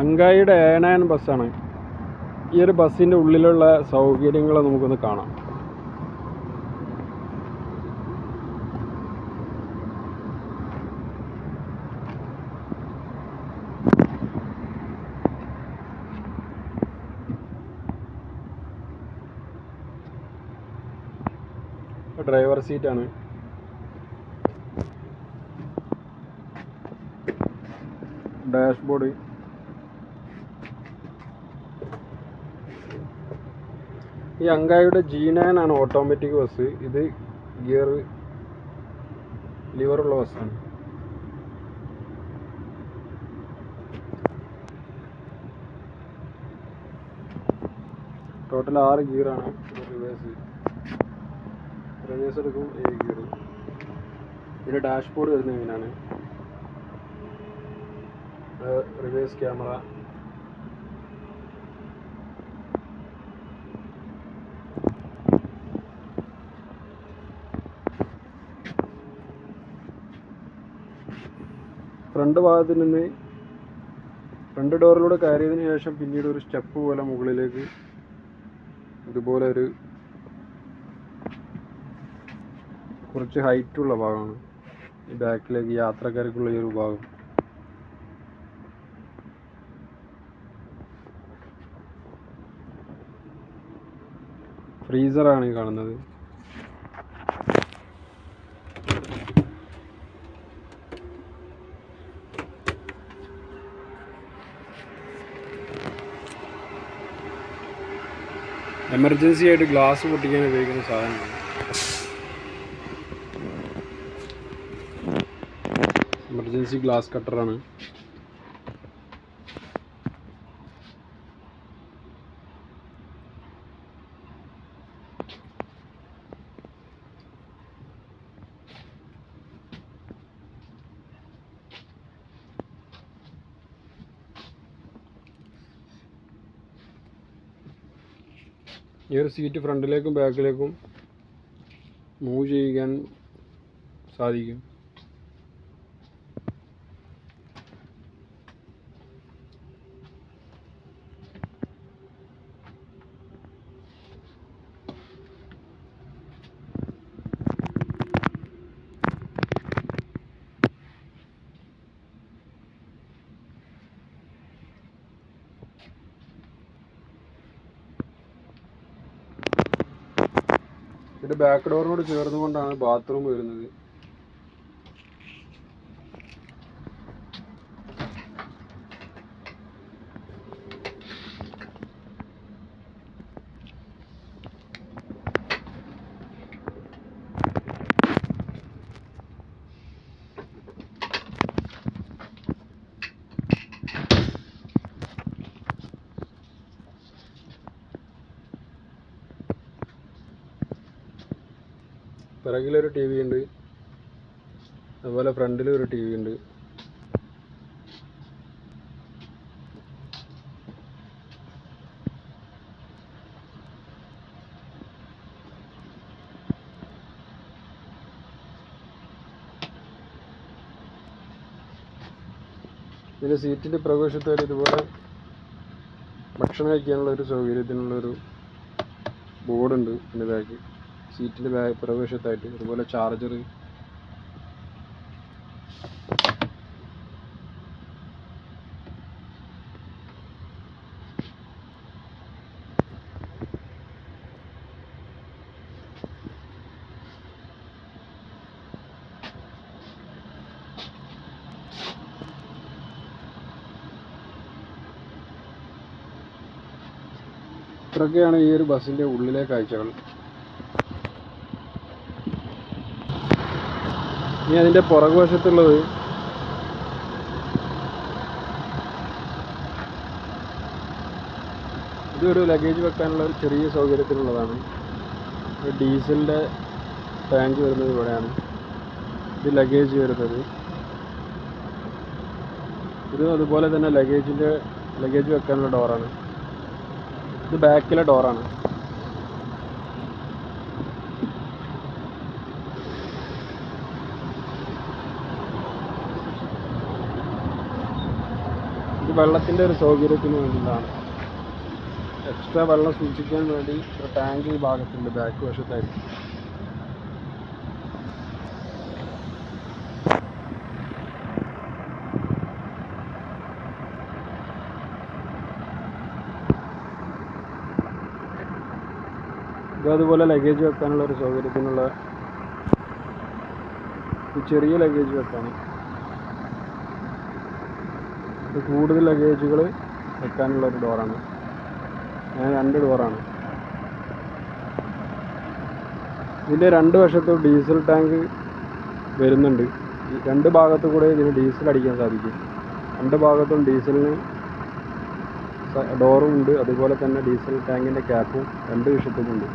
അങ്കായിയുടെ A nine ബസ്സാണ്. ഈ ഒരു ബസ്സിന്റെ ഉള്ളിലുള്ള സൗകര്യങ്ങൾ നമുക്കൊന്ന് കാണാം. ഡ്രൈവർ സീറ്റാണ്. ഡാഷ്ബോർഡ്. ഈ അങ്കായുടെ ജി ആണ് ഓട്ടോമാറ്റിക് ബസ് ഇത് ഗിയർ ലിവറുള്ള ബസ്സാണ് ടോട്ടൽ ആറ് ഗിയറാണ് റിവേഴ്സ് റിവേഴ്സ് എടുക്കും ഏഴ് ഗിയർ ഇതിന്റെ ഡാഷ്ബോർഡ് വരുന്നത് ഇങ്ങനെയാണ് റിവേഴ്സ് ക്യാമറ ഫ്രണ്ട് ഭാഗത്ത് നിന്ന് ഫ്രണ്ട് ഡോറിലൂടെ കയറിയതിന് ശേഷം പിന്നീട് ഒരു സ്റ്റെപ്പ് പോലെ മുകളിലേക്ക് ഇതുപോലെ ഒരു കുറച്ച് ഹൈറ്റുള്ള ഭാഗമാണ്. ഈ ബാക്കിലേക്ക് യാത്രക്കാർക്കുള്ള ഈ ഒരു ഭാഗം. ഫ്രീസറാണ് ഈ കാണുന്നത്. എമർജൻസി ആയിട്ട് ഗ്ലാസ് പൊട്ടിക്കാൻ ഉപയോഗിക്കുന്ന സാധനമാണ്. എമർജൻസി ഗ്ലാസ് കട്ടറാണ് ഈ ഒരു സീറ്റ് ഫ്രണ്ടിലേക്കും ബാക്കിലേക്കും മൂവ് ചെയ്യാൻ സാധിക്കും. ഇതിന്റെ ബാക്ക് ഡോറിനോട് ചേർന്നുകൊണ്ടാണ് ബാത്റൂം വരുന്നത്. പിറകിലൊരു ടി വി ഉണ്ട്. അതുപോലെ ഫ്രണ്ടിലും ഒരു ടി വി ഉണ്ട്. ഇതിന്റെ സീറ്റിന്റെ പ്രവേശത്തായിട്ട് ഇതുപോലെ ഭക്ഷണം കഴിക്കാനുള്ള ഒരു സൗകര്യത്തിനുള്ളൊരു ബോർഡുണ്ട് ഇതിന്റെ ബാക്ക്. സീറ്റിന്റെ ബാഗ് പ്രവേശത്തായിട്ട് അതുപോലെ ചാർജർ ഇത്രയൊക്കെയാണ് ഈ ഒരു ബസ്സിന്റെ ഉള്ളിലെ കാഴ്ചകൾ. ഇനി അതിന്റെ പുറകുവശത്തുള്ളത് ഇതൊരു ലഗേജ് വെക്കാനുള്ള ഒരു ചെറിയ സൗകര്യത്തിനുള്ളതാണ്. ഡീസലിന്റെ ടാങ്ക് വരുന്നത് ഇവിടെയാണ്. ഇത് ലഗേജ് വരുന്നത്. ഇത് അതുപോലെ തന്നെ ലഗേജിന്റെ ലഗേജ് വെക്കാനുള്ള ഡോറാണ് ഇത് ബാക്കിലെ ഡോറാണ് ഇത് വെള്ളത്തിന്റെ ഒരു സൗകര്യത്തിന് വേണ്ടിയിട്ടാണ്. എക്സ്ട്രാ വെള്ളം സൂക്ഷിക്കാൻ വേണ്ടി ഒരു ടാങ്ക് ഈ ഭാഗത്തുണ്ട് ബാക്ക് വശത്തായിട്ട്. അതുപോലെ ലഗേജ് വെക്കാനുള്ള ഒരു സൗകര്യത്തിനുള്ള ചെറിയ ലഗേജ് വെക്കാണ് ഇത് കൂടുതൽ ലഗേജുകൾ വെക്കാനുള്ള ഒരു ഡോറാണ് അങ്ങനെ രണ്ട് ഡോറാണ് ഇതിന്റെ രണ്ട് വശത്തും ഡീസൽ ടാങ്ക് വരുന്നുണ്ട്. രണ്ട് ഭാഗത്തു കൂടെ ഇതിന് ഡീസൽ അടിക്കാൻ സാധിക്കും. രണ്ട് ഭാഗത്തും ഡീസലിന് ഡോറും ഉണ്ട്. അതുപോലെ തന്നെ ഡീസൽ ടാങ്കിന്റെ ക്യാപ്പും രണ്ട് വശത്തും ഉണ്ട്.